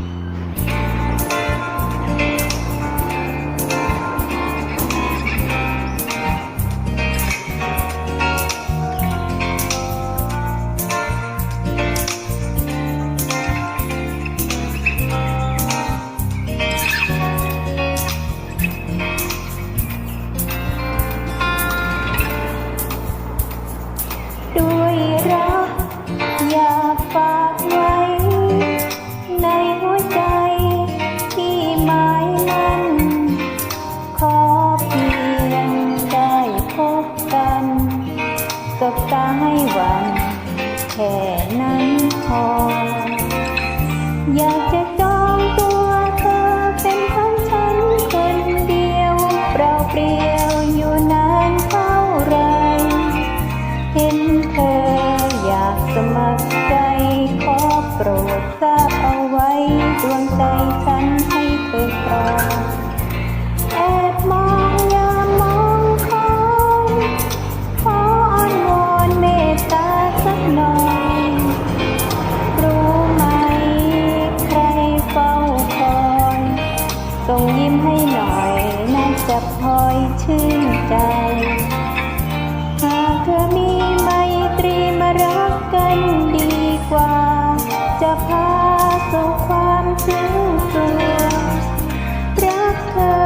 Mm-hmm. พอ อยากจะจองตัวเธอเป็นของฉันคนเดียวเปล่าเปลี่ยว หน่อยน่าจะพอยชื่นใจ หากเธอมีไมตรีมารักกันดีกว่า จะพาสู่ความซึ้งตัวรักเธอ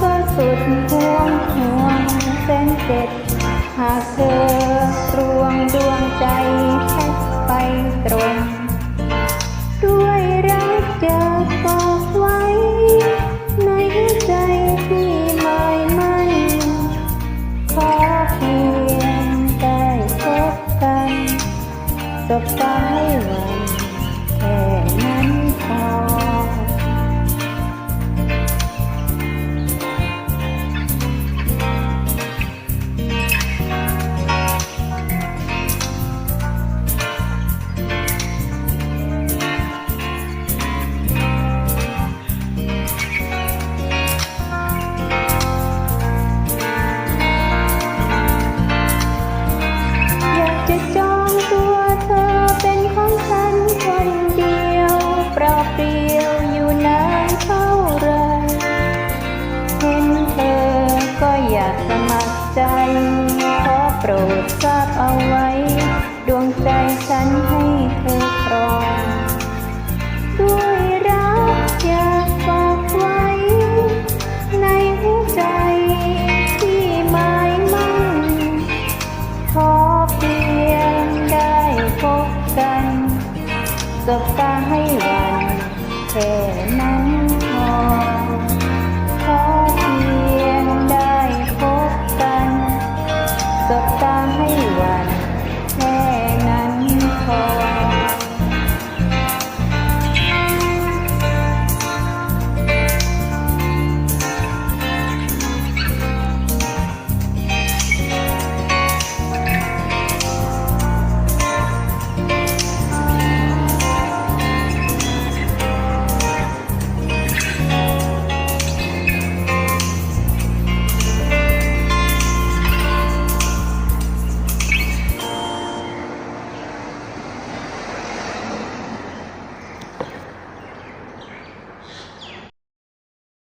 ก็สุดพวงห่วงเส้นเจ็ด หากเธอรวงดวงใจแค่ไปตรง Собственно. ใจ ขอโปรดทราบเอาไว้ ดวงใจฉันให้เธอครองด้วยรักอยากฝากไว้ ในหัวใจที่หมายมั่นขอเพียงได้พบกันสบตาให้วันแค่นั้น